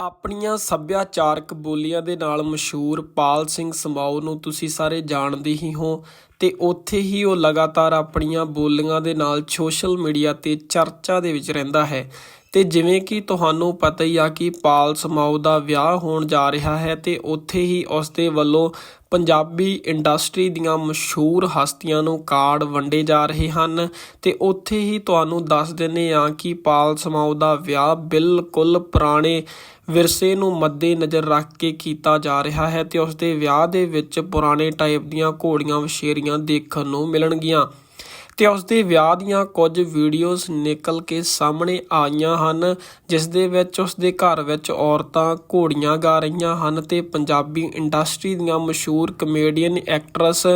ਆਪਣੀਆਂ ਸੱਭਿਆਚਾਰਕ ਬੋਲੀਆਂ ਦੇ ਨਾਲ ਮਸ਼ਹੂਰ ਪਾਲ ਸਿੰਘ ਸਮਾਓ ਨੂੰ ਤੁਸੀਂ ਸਾਰੇ ਜਾਣਦੇ ਹੀ ਹੋ ਤੇ ਉੱਥੇ ਹੀ ਉਹ ਲਗਾਤਾਰ ਆਪਣੀਆਂ ਬੋਲੀਆਂ ਦੇ ਨਾਲ ਸੋਸ਼ਲ ਮੀਡੀਆ ਤੇ ਚਰਚਾ ਦੇ ਵਿੱਚ ਰਹਿੰਦਾ ਹੈ। ਤੇ ਜਿਵੇਂ ਕਿ ਤੁਹਾਨੂੰ ਪਤਾ ਹੀ ਆ ਕਿ ਪਾਲ ਸਮਾਓ ਦਾ ਵਿਆਹ ਹੋਣ ਜਾ ਰਿਹਾ ਹੈ ਤੇ ਉੱਥੇ ਹੀ ਉਸ ਦੇ ਵੱਲੋਂ ਪੰਜਾਬੀ ਇੰਡਸਟਰੀ ਦੀਆਂ ਮਸ਼ਹੂਰ ਹਸਤੀਆਂ ਨੂੰ ਕਾਰਡ ਵੰਡੇ ਜਾ ਰਹੇ ਹਨ। ਤੇ ਉੱਥੇ ਹੀ ਤੁਹਾਨੂੰ ਦੱਸ ਦਿੰਨੇ ਆ ਕਿ ਪਾਲ ਸਮਾਓ ਦਾ ਵਿਆਹ ਬਿਲਕੁਲ ਪੁਰਾਣੇ ਵਿਰਸੇ ਨੂੰ ਮੱਦੇ ਨਜ਼ਰ ਰੱਖ ਕੇ ਕੀਤਾ ਜਾ ਰਿਹਾ ਹੈ ਤੇ ਉਸ ਦੇ ਵਿਆਹ ਦੇ ਵਿੱਚ ਪੁਰਾਣੇ ਟਾਈਪ ਦੀਆਂ ਘੋੜੀਆਂ, ਵਛੇਰੀਆਂ ਦੇਖਣ ਨੂੰ ਮਿਲਣਗੀਆਂ। ਤੇ ਉਸ ਦੇ ਵਿਆਹ ਦੀਆਂ ਕੁਝ ਵੀਡੀਓਜ਼ ਨਿਕਲ ਕੇ ਸਾਹਮਣੇ ਆਈਆਂ ਹਨ, ਜਿਸ ਦੇ ਵਿੱਚ ਉਸ ਦੇ ਘਰ ਵਿੱਚ ਔਰਤਾਂ ਘੋੜੀਆਂ ਗਾ ਰਹੀਆਂ ਹਨ ਤੇ ਪੰਜਾਬੀ ਇੰਡਸਟਰੀ ਦੀਆਂ ਮਸ਼ਹੂਰ ਕਮੇਡੀਅਨ ਐਕਟਰਸ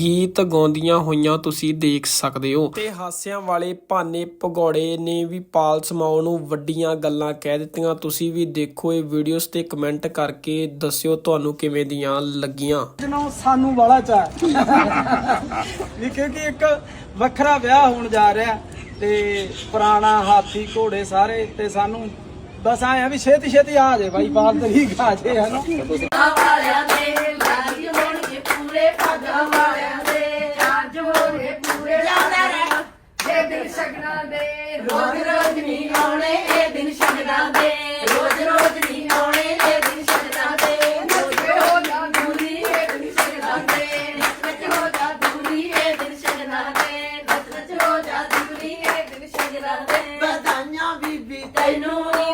ਗੀਤ ਗਾਉਂਦੀਆਂ ਹੋਈਆਂ ਤੁਸੀਂ ਦੇਖ ਸਕਦੇ ਹੋ। ਤੇ ਹਾਸਿਆਂ ਵਾਲੇ ਭਾਨੇ ਭਗੌੜੇ ਨੇ ਵੀ ਪਾਲ ਸਮਾਓ ਨੂੰ ਵੱਡੀਆਂ ਗੱਲਾਂ ਕਹਿ ਦਿੱਤੀਆਂ। ਤੁਸੀਂ ਵੀ ਦੇਖੋ ਇਹ ਵੀਡੀਓਜ਼ ਤੇ ਕਮੈਂਟ ਕਰਕੇ ਦੱਸਿਓ ਤੁਹਾਨੂੰ ਕਿਵੇਂ ਦੀਆਂ ਲੱਗੀਆਂ। ਜਿਹਨੂੰ ਸਾਨੂੰ ਵਾਲਾ ਚਾ ਵੀ ਕਿਉਂਕਿ ਇੱਕ ਵੱਖਰਾ ਵਿਆਹ ਹੋਣ ਜਾ ਰਿਹਾ ਤੇ ਪੁਰਾਣਾ ਹਾਥੀ, ਘੋੜੇ ਸਾਰੇ ਤੇ ਸਾਨੂੰ ਬਸ ਆਏ ਵੀ ਛੇਤੀ ਛੇਤੀ ਆ ਜੇ ਬਾਈ, ਬਾਲ ਤਰੀਕ ਆ ਜੇ ਹਨਾ ਵਾਲਿਆਂ ਦੇ ਲਾਜ ਹੋਣਗੇ ਪੂਰੇ ਭਾਗਾ ਵਾਲਿਆਂ ਦੇ ਰਾਜ ਹੋਣਗੇ ਪੂਰੇ ਜਾਂਦਾ ਰਹਿ ਇਹ ਦਿਨ ਸ਼ਗਨਾਂ ਦੇ, ਰੋਜ਼ ਰੋਜ਼ ਨਹੀਂ ਆਉਣੇ, ਇਹ ਦਿਨ ਸ਼ਗਨਾਂ ਦੇ ਰੋਜ਼ ਰੋਜ਼ ਨਹੀਂ ਆਉਣੇ ਇਹ ਦਿਨ ਸ਼ਗਨਾਂ ਦੇ ਨੱਚ ਹੋ ਜਾ ਦੂਰੀ ਇਹ ਦਿਨ ਸ਼ਗਨਾਂ ਦੇ ਨੱਚ ਨੱਚ ਹੋ ਜਾ ਦੂਰੀ ਇਹ ਦਿਨ ਸ਼ਗਨਾਂ ਦੇ ਨੱਚ ਨੱਚ ਹੋ ਜਾ ਦੂਰੀ ਇਹ ਦਿਨ ਸ਼ਗਨਾਂ ਦੇ ਵਧਾਈਆਂ ਬੀਬੀ ਤੈਨੂੰ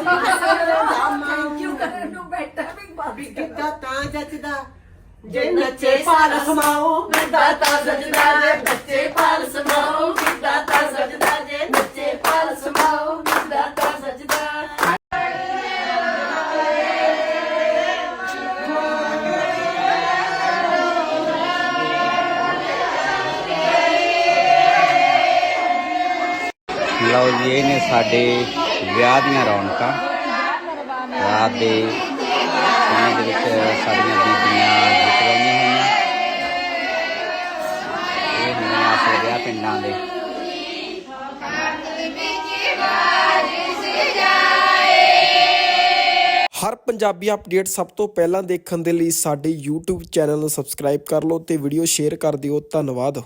ਤੈਨੂੰ ਕਿਉਂ ਕਰਨ ਨੂੰ ਬੈਠਾ ਵੀ ਬਾਬੀ ਕਿੱਦਾਂ ਤਾਂ ਜੱਜਦਾ ਜੇ ਨੱਚੇ ਪਾਲ ਸਮਾਓ ਕਿੱਦਾਂ ਤਾਂ ਲਓ ਜੀ, ਇਹ ਨੇ ਸਾਡੇ ਵਿਆਹ ਦੀਆਂ ਰੌਣਕਾਂ। ਰਾਤ ਦੇ ਸਮੇਂ ਦੇ ਵਿੱਚ ਸਾਡੀਆਂ ਬੀਬੀਆਂ ਗੀਤ ਗਾਉਂਦੀਆਂ ਹੋਈਆਂ। ਇਹ ਨੇ ਆਪਣੇ ਵਿਆਹ ਪਿੰਡਾਂ ਦੇ। ਹਰ ਪੰਜਾਬੀ ਅਪਡੇਟ ਸਭ ਤੋਂ ਪਹਿਲਾਂ ਦੇਖਣ ਦੇ ਲਈ ਸਾਡੇ YouTube ਚੈਨਲ ਨੂੰ ਸਬਸਕ੍ਰਾਈਬ ਕਰ ਲਓ ਤੇ ਵੀਡੀਓ ਸ਼ੇਅਰ ਕਰ ਦਿਓ। ਧੰਨਵਾਦ।